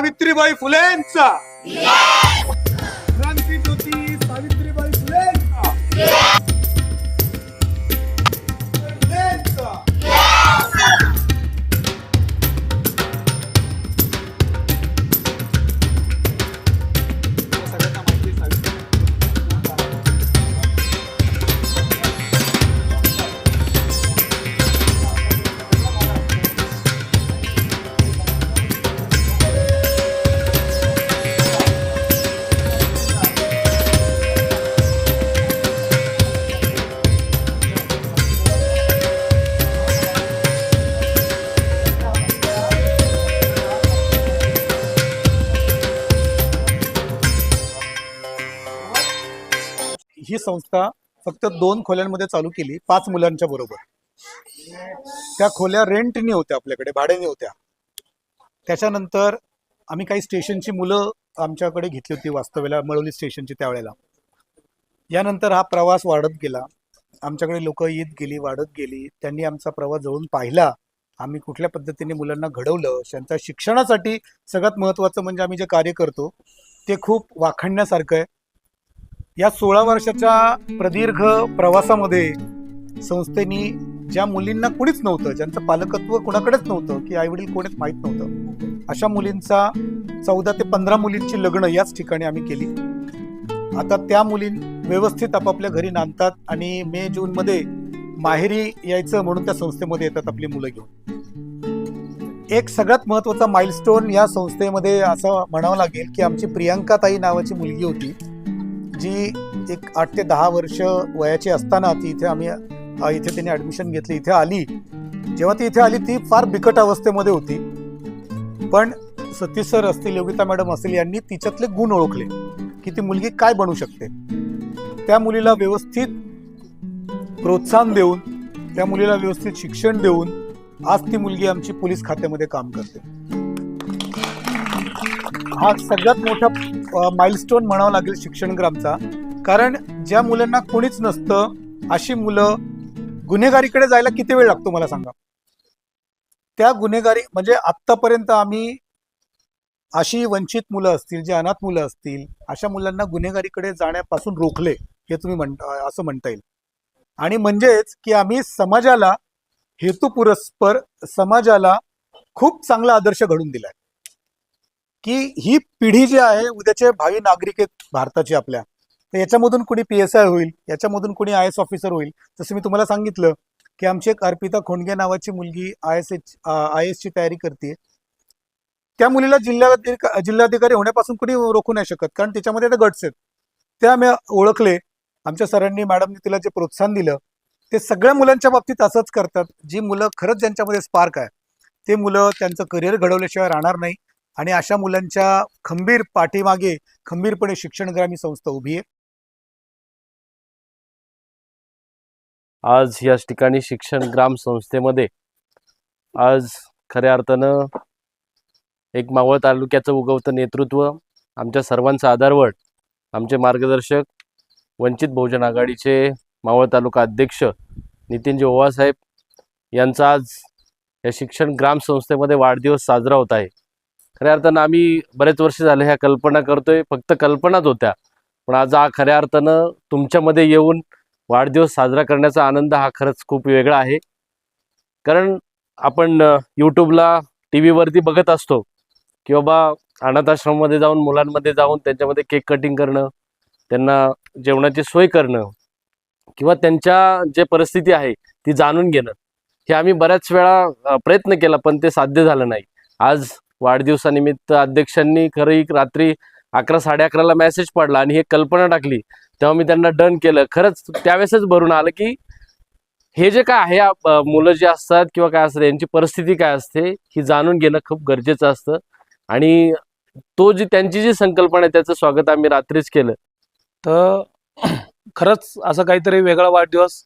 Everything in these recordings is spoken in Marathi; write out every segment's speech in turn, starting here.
सावित्रीबाई फुलेंचा. ही संस्था फक्त दोन खोल्यांमध्ये चालू केली पाच मुलांच्या बरोबर. त्या खोल्या रेंटनी होत्या आपल्याकडे भाड्याने होत्या. त्याच्यानंतर आम्ही काही स्टेशनची मुलं आमच्याकडे घेतली होती वास्तव्याला मळवली स्टेशनची त्यावेळेला. यानंतर हा प्रवास वाढत गेला. आमच्याकडे लोक येत गेली वाढत गेली. त्यांनी आमचा प्रवास जवळून पाहिला. आम्ही कुठल्या पद्धतीने मुलांना घडवलं त्यांच्या शिक्षणासाठी सगळ्यात महत्त्वाचं म्हणजे आम्ही जे कार्य करतो ते खूप वाखाणण्यासारखं आहे. या सोळा वर्षाच्या प्रदीर्घ प्रवासामध्ये संस्थेनी ज्या मुलींना कुणीच नव्हतं ज्यांचं पालकत्व कुणाकडेच नव्हतं की आईवडील कोणीच माहीत नव्हतं अशा मुलींचा चौदा ते पंधरा मुलींची लग्न याच ठिकाणी आम्ही केली. आता त्या मुली व्यवस्थित आपापल्या घरी नांदतात आणि मे जून मध्ये माहेरी यायचं म्हणून त्या संस्थेमध्ये येतात आपली मुलं घेऊन. एक सगळ्यात महत्त्वाचा माइलस्टोन या संस्थेमध्ये असं म्हणावं लागेल की आमची प्रियांका ताई नावाची मुलगी होती. जी एक आठ ते दहा वर्ष वयाची असताना ती इथे आम्ही इथे तिने ॲडमिशन घेतली इथे आली. जेव्हा ती इथे आली ती फार बिकट अवस्थेमध्ये होती. पण सतीश सर असतील योगिता मॅडम असतील यांनी तिच्यातले गुण ओळखले की ती मुलगी काय बनू शकते. त्या मुलीला व्यवस्थित प्रोत्साहन देऊन त्या मुलीला व्यवस्थित शिक्षण देऊन आज ती मुलगी आमची पोलीस खात्यामध्ये काम करते. हा सगळ्यात मोठा माइलस्टोन म्हणावा लागेल शिक्षणग्रामचा कारण ज्या मुलांना कोणीच नसतं अशी मुलं गुन्हेगारीकडे जायला किती वेळ लागतो मला सांगा? त्या गुन्हेगारी म्हणजे आत्तापर्यंत आम्ही अशी वंचित मुलं असतील जे अनाथ मुलं असतील अशा मुलांना गुन्हेगारीकडे जाण्यापासून रोखले हे तुम्ही म्हणता असं म्हणता येईल. आणि म्हणजेच की आम्ही समाजाला हेतुपुरस्पर समाजाला खूप चांगला आदर्श घडून दिलाय. की ही पिढी जी आहे उद्याचे भावी नागरिक आहेत भारताची आपल्या. तर याच्यामधून कुणी पी एस आय होईल याच्यामधून कुणी आय एस ऑफिसर होईल. जसं मी तुम्हाला सांगितलं की आमची एक अर्पिता खोंडगे नावाची मुलगी आय एस एच आय एसची तयारी करते त्या मुलीला जिल्हाधिकारी जिल्हाधिकारी होण्यापासून कुणी रोखू नाही शकत कारण त्याच्यामध्ये आता गट्स आहेत. त्या मी ओळखले. आमच्या सरांनी मॅडमनी तिला जे प्रोत्साहन दिलं ते सगळ्या मुलांच्या बाबतीत असंच करतात. जी मुलं खरंच ज्यांच्यामध्ये स्पार्क आहे ते मुलं त्यांचं करिअर घडवल्याशिवाय राहणार नाही. आणि अशा मुलांच्या खंबीर पाठीमागे खंबीरपणे शिक्षण ग्रामी संस्था उभी आहे. आज याच ठिकाणी शिक्षण ग्राम संस्थेमध्ये आज खऱ्या अर्थानं एक मावळ तालुक्याचं उगवतं नेतृत्व आमच्या सर्वांचा आधारवड आमचे मार्गदर्शक वंचित बहुजन आघाडीचे मावळ तालुका अध्यक्ष नितीनजी ओवासाहेब यांचा आज या शिक्षण ग्राम संस्थेमध्ये वाढदिवस साजरा होत आहे. खऱ्या अर्थानं आम्ही बरेच वर्ष झाले ह्या कल्पना करतोय फक्त कल्पनाच होत्या. पण आज हा खऱ्या अर्थानं तुमच्यामध्ये येऊन वाढदिवस साजरा करण्याचा आनंद हा खरंच खूप वेगळा आहे. कारण आपण यूट्यूबला टी व्हीवरती बघत असतो की बाबा अनाथाश्रममध्ये जाऊन मुलांमध्ये जाऊन त्यांच्यामध्ये केक कटिंग करणं त्यांना जेवणाची सोय करणं किंवा त्यांच्या जे परिस्थिती आहे ती जाणून घेणं हे आम्ही बऱ्याच वेळा प्रयत्न केला पण ते साध्य झालं नाही. आज वाढदिवसानिमित्त अध्यक्षांनी खरं रात्री अकरा साडे अकराला मेसेज पडला आणि हे कल्पना टाकली. तेव्हा मी त्यांना डन केलं. खरंच त्यावेळेसच भरून आलं की हे जे काय आहे मुलं जे असतात किंवा काय असतात यांची परिस्थिती काय असते ही जाणून घेणं खूप गरजेचं असतं. आणि तो जी त्यांची जी संकल्पना आहे त्याचं स्वागत आम्ही रात्रीच केलं. तर खरंच असं काहीतरी वेगळा वाढदिवस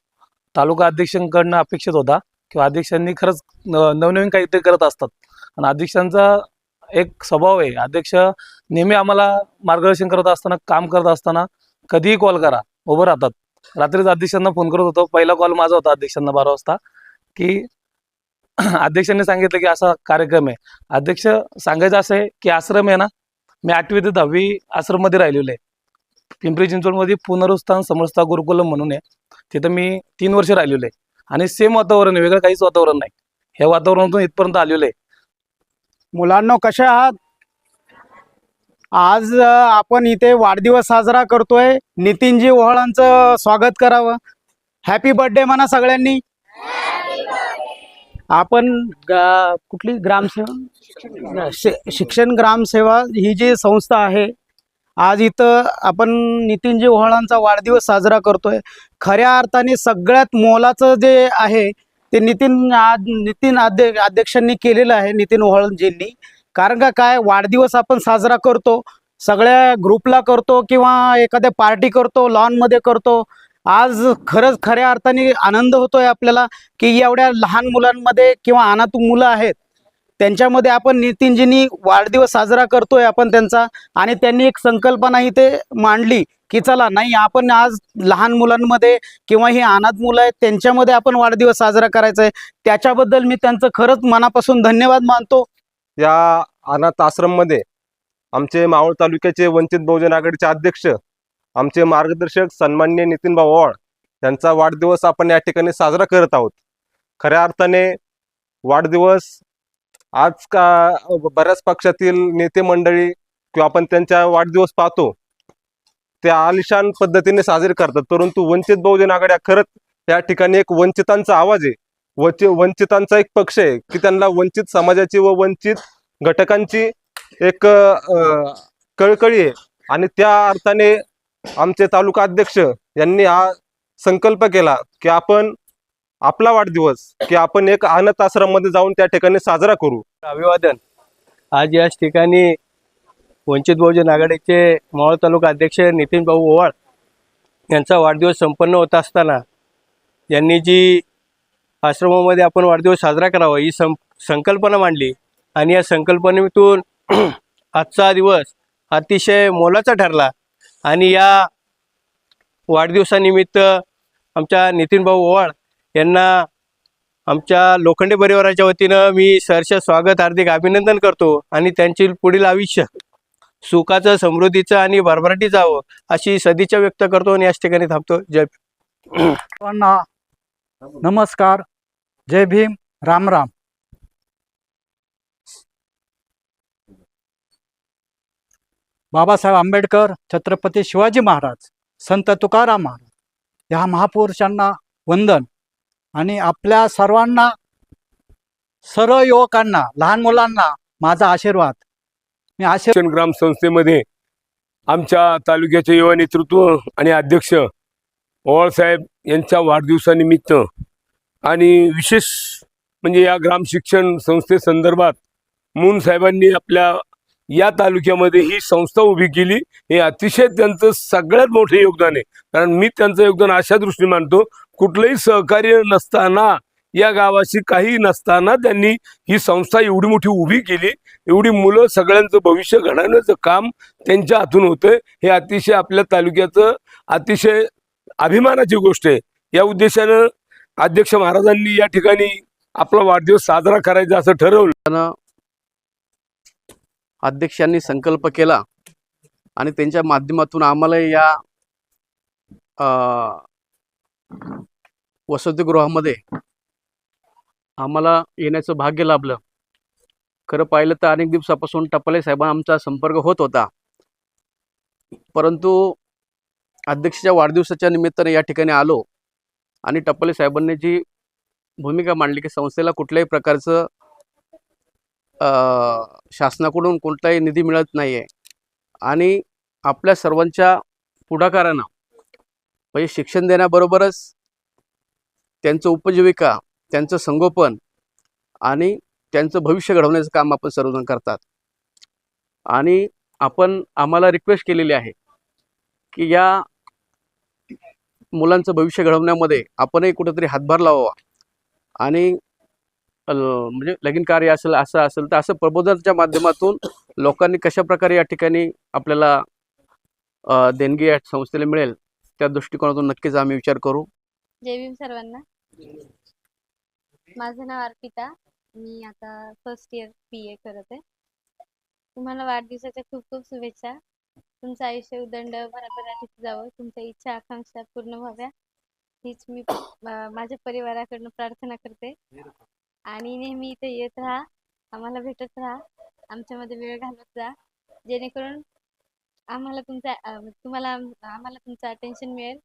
तालुका अध्यक्षांकडनं अपेक्षित होता किंवा अध्यक्षांनी खरंच नवनवीन काहीतरी करत असतात. आणि अध्यक्षांचा एक स्वभाव आहे. अध्यक्ष नेहमी आम्हाला मार्गदर्शन करत असताना काम करत असताना कधीही कॉल करा. उभं राहतात. रात्रीच अध्यक्षांना फोन करत होतो. पहिला कॉल माझा होता अध्यक्षांना बारा वाजता. की अध्यक्षांनी सांगितलं की असा कार्यक्रम आहे. अध्यक्ष सांगायचं असं आहे की आश्रम आहे ना मी आठवी ते दहावी आश्रममध्ये राहिलेलो आहे. पिंपरी चिंचवडमध्ये पुनरुत्थान समरसता गुरुकुलम म्हणून आहे. तिथं मी तीन वर्ष राहिलेलो आहे. आणि सेम वातावरण आहे. वेगळं काहीच वातावरण नाही. ह्या वातावरणातून इथपर्यंत आलेलो आहे. मुलांना कशा आहात? आज आपण इथे वाढदिवस साजरा करतोय. नितीनजी ओहळांचं स्वागत करावं. हॅपी बर्थडे म्हणा सगळ्यांनी. आपण कुठली ग्रामसेवा शिक्षण ग्रामसेवा ही जी संस्था आहे आज इथं आपण नितीनजी ओहळांचा वाढदिवस साजरा करतोय. खऱ्या अर्थाने सगळ्यात मोलाचं जे आहे ते नितीन नितीन अध्य अध्यक्षांनी केलेलं आहे नितीन ओहळजींनी. कारण का काय? वाढदिवस आपण साजरा करतो सगळ्या ग्रुपला करतो किंवा एखाद्या पार्टी करतो लॉनमध्ये करतो. आज खरंच खऱ्या अर्थाने आनंद होतोय आपल्याला की एवढ्या लहान मुलांमध्ये किंवा अनाथ मुलं आहेत त्यांच्यामध्ये आपण नितीनजींनी वाढदिवस साजरा करतोय आपण त्यांचा. आणि त्यांनी एक संकल्पना इथे मांडली की चला नाही आपण आज लहान मुलांमध्ये किंवा ही अनाथ मुलं आहेत त्यांच्यामध्ये आपण वाढदिवस साजरा करायचा आहे त्याच्याबद्दल मी त्यांचं खरंच मनापासून धन्यवाद मानतो. या अनाथ आश्रममध्ये आमचे मावळ तालुक्याचे वंचित बहुजन आघाडीचे अध्यक्ष आमचे मार्गदर्शक सन्मान्य नितीन ओवाळ यांचा वाढदिवस आपण या ठिकाणी साजरा करत आहोत. खऱ्या अर्थाने वाढदिवस आज का बऱ्याच पक्षातील नेते मंडळी किंवा आपण त्यांच्या वाढदिवस पाहतो ते आलिशान पद्धतीने साजरे करतात. परंतु वंचित बहुजन आघाड्या खरंच या ठिकाणी एक वंचितांचा आवाज आहे. वंचित वंचितांचा एक पक्ष आहे की त्यांना वंचित समाजाची व वंचित घटकांची एक कळकळी आहे. आणि त्या अर्थाने आमचे तालुका अध्यक्ष यांनी हा संकल्प केला की आपण आपला वाढदिवस की आपण एक अनाथ आश्रममध्ये जाऊन त्या ठिकाणी साजरा करू. अभिवादन. आज याच ठिकाणी वंचित बहुजन आघाडीचे मावळ तालुका अध्यक्ष नितीन भाऊ ओवाळ यांचा वाढदिवस संपन्न होत असताना यांनी जी आश्रमामध्ये आपण वाढदिवस साजरा करावा ही सं संकल्पना मांडली. आणि या संकल्पनेतून आजचा दिवस अतिशय मोलाचा ठरला. आणि या वाढदिवसानिमित्त आमच्या नितीन भाऊ ओवाळ यांना आमच्या लोखंडे परिवाराच्या वतीनं मी सहर्ष स्वागत हार्दिक अभिनंदन करतो आणि त्यांची पुढील आयुष्य सुखाचं समृद्धीचं आणि भरभराटी जावं अशी सदिच्छा व्यक्त करतो आणि याच ठिकाणी थांबतो. जय सर्वांना नमस्कार. जय भीम. राम राम. बाबासाहेब आंबेडकर छत्रपती शिवाजी महाराज संत तुकाराम महाराज ह्या महापुरुषांना वंदन. आणि आपल्या सर्वांना सर्व युवकांना लहान मुलांना माझा आशीर्वाद. मी आशीर्वाद ग्राम संस्थेमध्ये आमच्या तालुक्याचे युवा नेतृत्व आणि अध्यक्ष ओवाळसाहेब यांच्या वाढदिवसानिमित्त आणि विशेष म्हणजे या ग्राम शिक्षण संस्थेसंदर्भात मून साहेबांनी आपल्या या तालुक्यामध्ये ही संस्था उभी केली. हे अतिशय त्यांचं सगळ्यात मोठं योगदान आहे. कारण मी त्यांचं योगदान अशा दृष्टीने मानतो कुठलंही सहकार्य नसताना या गावाशी काही नसताना त्यांनी ही संस्था एवढी मोठी उभी केली. एवढी मुलं सगळ्यांचं भविष्य घडवण्याचं काम त्यांच्या हातून होतं हे अतिशय आपल्या तालुक्याचं अतिशय अभिमानाची गोष्ट आहे. या उद्देशानं अध्यक्ष महाराजांनी या ठिकाणी आपला वाढदिवस साजरा करायचा असं ठरवलं. अध्यक्षांनी संकल्प केला आणि त्यांच्या माध्यमातून आम्हाला या वसतिगृहामध्ये आम्हाला येण्याचं भाग्य लाभलं. खरं पाहिलं तर अनेक दिवसापासून टपाले साहेबांना आमचा संपर्क होत होता. परंतु अध्यक्षाच्या वाढदिवसाच्या निमित्ताने या ठिकाणी आलो आणि टपाले साहेबांनी जी भूमिका मांडली की संस्थेला कुठल्याही प्रकारचं शासनाकडून कोणताही निधी मिळत नाही आहे आणि आपल्या सर्वांच्या पुढाकारांना म्हणजे शिक्षण देण्याबरोबरच त्यांचं उपजीविका त्यांचं संगोपन आणि त्यांचं भविष्य घडवण्याचं काम आपण सर्वजण करतात. आणि आपण आम्हाला रिक्वेस्ट केलेली आहे की या मुलांचं भविष्य घडवण्यामध्ये आपणही कुठेतरी हातभार लावावा. आणि म्हणजे लगीन कार्य असेल असं असेल तर असं प्रबोधनाच्या माध्यमातून लोकांनी कशा प्रकारे या ठिकाणी आपल्याला देणगी या संस्थेला मिळेल त्या दृष्टिकोनातून नक्कीच आम्ही विचार करू. जय भीम सर्वांना. माझं नाव अर्पिता. मी आता फर्स्ट इयर बी ए करत आहे. तुम्हाला वाढदिवसाच्या खूप खूप शुभेच्छा. तुमचं आयुष्य उदंड भराभराटीत जावं. तुमच्या इच्छा आकांक्षा पूर्ण व्हाव्या. हीच मी माझ्या परिवाराकडनं प्रार्थना करते. आणि नेहमी इथे येत राहा. आम्हाला भेटत राहा. आमच्यामध्ये वेळ घालवत जा. जेणेकरून आम्हाला तुमचा तुम्हाला आम्हाला तुमचं अटेन्शन मिळेल.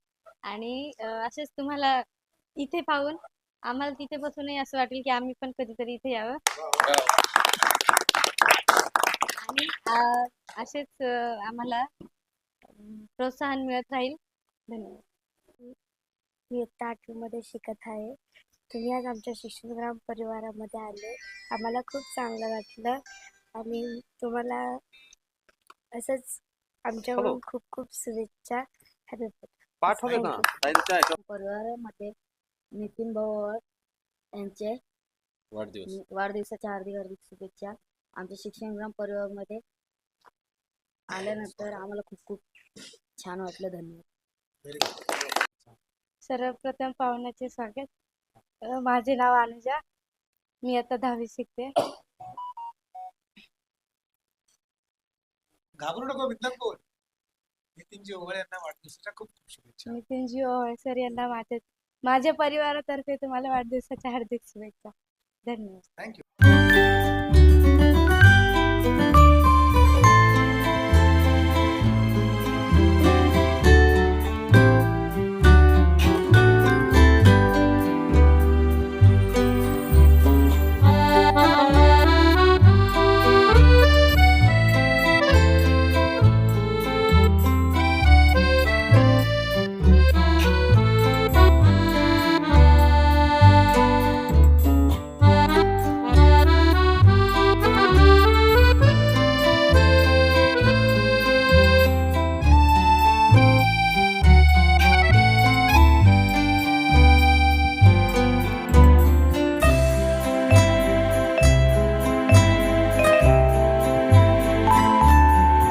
आणि असेच तुम्हाला इथे पाहून आम्हाला तिथे बसूनही असं वाटेल की आम्ही पण कधीतरी इथे यावं. आणि असेच आम्हाला प्रोत्साहन मिळत राहील. धन्यवाद. मी इयत्ता आठवीमध्ये शिकत आहे. तुम्ही आज आमच्या शिक्षणग्राम परिवारामध्ये आले. आम्हाला खूप चांगलं वाटलं. आणि तुम्हाला असंच आमच्याकडून खूप खूप शुभेच्छा. हॅपी परिवारामध्ये नितीन भाऊ यांचे वाढदिवस. वाढदिवसाच्या हार्दिक हार्दिक शुभेच्छा. आमच्या शिक्षणग्राम परिवारामध्ये आल्यानंतर आम्हाला खूप खूप छान वाटलं. धन्यवाद. सर्वप्रथम पाहुण्याचे स्वागत. माझे नाव अनुजा. मी आता दहावी शिकते. घाबरू नको बोल. नितीनजी ओवळ यांना वाढदिवसाच्या खूप खूप शुभेच्छा. नितीनजी ओवाळ सर यांना माझ्या माझ्या परिवारातर्फे तुम्हाला वाढदिवसाच्या हार्दिक शुभेच्छा. धन्यवाद. थँक्यू.